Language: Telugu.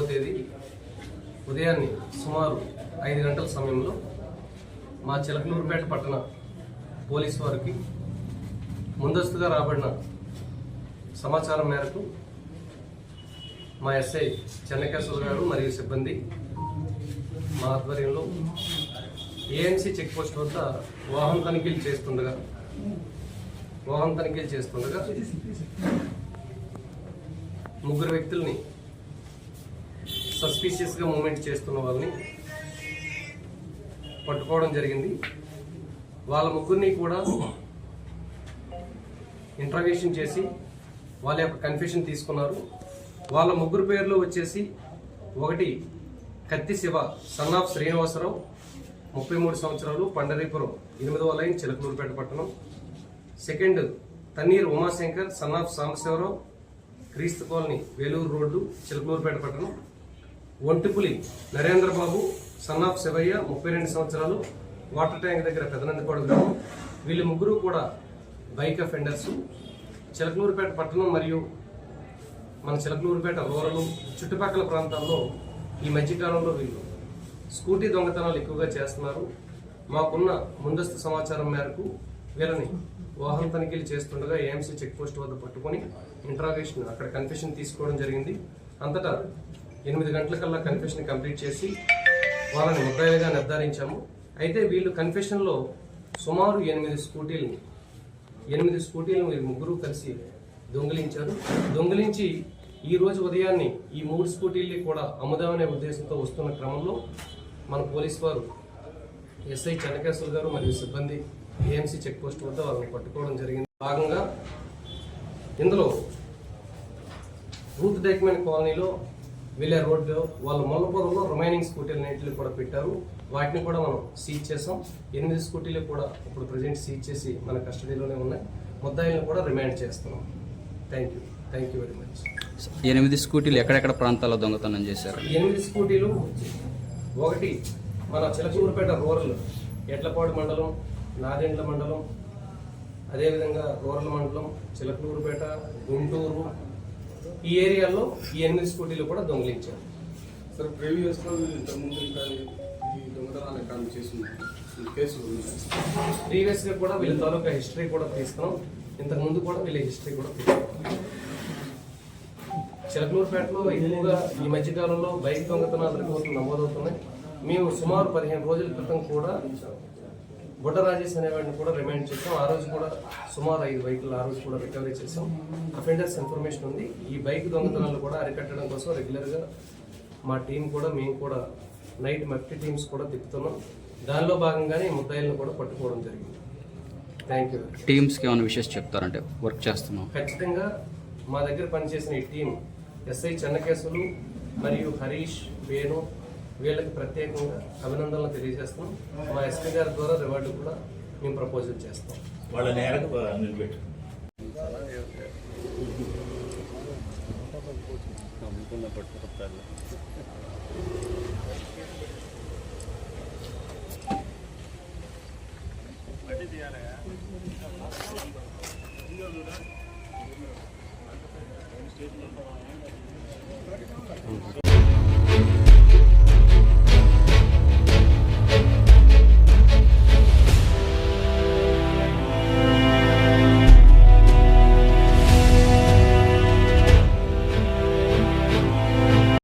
నాలుగవ తేదీ ఉదయాన్నే సుమారు ఐదు గంటల సమయంలో మా చిలకలూరుపేట పట్టణ పోలీస్ వారికి ముందస్తుగా రాబడిన సమాచారం మేరకు మా ఎస్ఐ చెన్నకేశ్వర గారు మరియు సిబ్బంది మా ఆధ్వర్యంలో ఏఎన్సీ చెక్పోస్ట్ వద్ద వాహన తనిఖీలు చేస్తుండగా వాహన తనిఖీలు చేస్తుండగా ముగ్గురు వ్యక్తుల్ని సస్పీషియస్గా మూమెంట్ చేస్తున్న వాళ్ళని పట్టుకోవడం జరిగింది. వాళ్ళ ముగ్గురిని కూడా ఇంట్రాగేషన్ చేసి వాళ్ళ యొక్క కన్ఫ్యూషన్ తీసుకున్నారు. వాళ్ళ ముగ్గురు పేర్లు వచ్చేసి ఒకటి కత్తి శివ సన్ ఆఫ్ శ్రీనివాసరావు ముప్పై మూడు సంవత్సరాలు పండరీపురం ఎనిమిదవ లైన్ చిలకలూరుపేట పట్టణం. Second Thanneer Umashankar son of Sambasivarao క్రీస్తు కాలనీ వేలూరు రోడ్డు చిలకలూరుపేట పట్టణం. ఒంటిపులి నరేంద్ర బాబు సన్ ఆఫ్ శివయ్య ముప్పై రెండు సంవత్సరాలు వాటర్ ట్యాంక్ దగ్గర పెదనందిపాడు గ్రామం. వీళ్ళు ముగ్గురు కూడా బైక్ అఫెండర్స్ చిలకలూరుపేట పట్టణం మరియు మన చిలకలూరుపేట రూరలు చుట్టుపక్కల ప్రాంతాల్లో ఈ మధ్యకాలంలో వీళ్ళు స్కూటీ దొంగతనాలు ఎక్కువగా చేస్తున్నారు. మాకున్న ముందస్తు సమాచారం మేరకు వీళ్ళని వాహన తనిఖీలు చేస్తుండగా ఏఎంసీ చెక్ పోస్ట్ వద్ద పట్టుకొని ఇంట్రాగేషన్ అక్కడ కన్ఫెషన్ తీసుకోవడం జరిగింది. అంతటా ఎనిమిది గంటలకల్లా కన్ఫెషన్ కంప్లీట్ చేసి వాళ్ళని ముద్దాయిలుగా నిర్ధారించాము. అయితే వీళ్ళు కన్ఫెషన్లో సుమారు ఎనిమిది స్కూటీలని ఎనిమిది స్కూటీలను వీరు ముగ్గురు కలిసి దొంగిలించారు. దొంగిలించి ఈ రోజు ఉదయాన్నే ఈ మూడు స్కూటీల్ని కూడా అమ్ముదామనే ఉద్దేశంతో వస్తున్న క్రమంలో మన పోలీస్ వారు ఎస్ఐ చెన్నకేశ్వర్ గారు మరియు సిబ్బంది ఏఎంసీ చెక్ పోస్ట్ వద్ద వాళ్ళని పట్టుకోవడం జరిగింది. భాగంగా ఇందులో రూత్ డైక్మెంట్ కాలనీలో వెళ్ళే రోడ్డు వాళ్ళ మొల్లపురంలో రిమైనింగ్ స్కూటీలు అన్నింటిని కూడా పెట్టారు. వాటిని కూడా మనం సీజ్ చేసాం. ఎనిమిది స్కూటీలు కూడా ఇప్పుడు ప్రజెంట్ సీజ్ చేసి మన కస్టడీలోనే ఉన్నాయి. ముద్దాయిలను కూడా రిమాండ్ చేస్తున్నాం. Thank you. Thank you very much. ఎనిమిది స్కూటీలు ఎక్కడెక్కడ ప్రాంతాల్లో దొంగతనం చేశారు? ఎనిమిది స్కూటీలు ఒకటి మన చిలకూరుపేట రూరల్ ఎడ్లపాడు మండలం నాదెండ్ల మండలం అదేవిధంగా రూరల్ మండలం చిలకలూరుపేట గుంటూరు ఈ ఏరియాలో ఈ ఎనిమిది స్కూటీలు కూడా దొంగిలించారు. సార్ ప్రీవియస్లో ఇంతకుముందు ఇంకా ఈ దొంగతనాలు కేసులు ప్రీవియస్గా కూడా వీళ్ళ తాలూకా హిస్టరీ కూడా తీసుకున్నాం. ఇంతకు ముందు కూడా వీళ్ళ హిస్టరీ కూడా తీసుకున్నాం. చిలకలూరుపేటలో ఎక్కువగా ఈ మధ్యకాలంలో బైక్ దొంగతనాలు రిపోర్టులు నమోదవుతున్నాయి. మేము సుమారు పదిహేను రోజుల క్రితం కూడా బుడ్డ రాజేష్ అనేవాడిని కూడా రిమైండ్ చేసాం ఆ రోజు కూడా సుమారు ఐదు బైకులు ఆ రోజు కూడా రికవరీ చేసాం అఫెండర్స్ ఇన్ఫర్మేషన్ ఉంది. ఈ బైక్ దొంగతనాలు కూడా అరికట్టడం కోసం రెగ్యులర్గా మా టీం కూడా మేము కూడా నైట్ మఫ్టీ టీమ్స్ కూడా తిప్పుతున్నాం. దానిలో భాగంగానే ఈ ముద్దాయిలను కూడా పట్టుకోవడం జరిగింది. థ్యాంక్ యూ టీమ్స్కి ఏమైనా విషయస్ చెప్తారంటే వర్క్ చేస్తున్నాం. ఖచ్చితంగా మా దగ్గర పనిచేసిన ఈ టీం ఎస్ఐ చెన్నకేశవులు మరియు హరీష్ వేణు వీళ్ళకి ప్రత్యేకంగా అభినందనలు తెలియజేస్తాం మా ఎస్పీ గారి ద్వారా రివార్డు కూడా మేము ప్రపోజల్ చేస్తాం వాళ్ళ నేరకు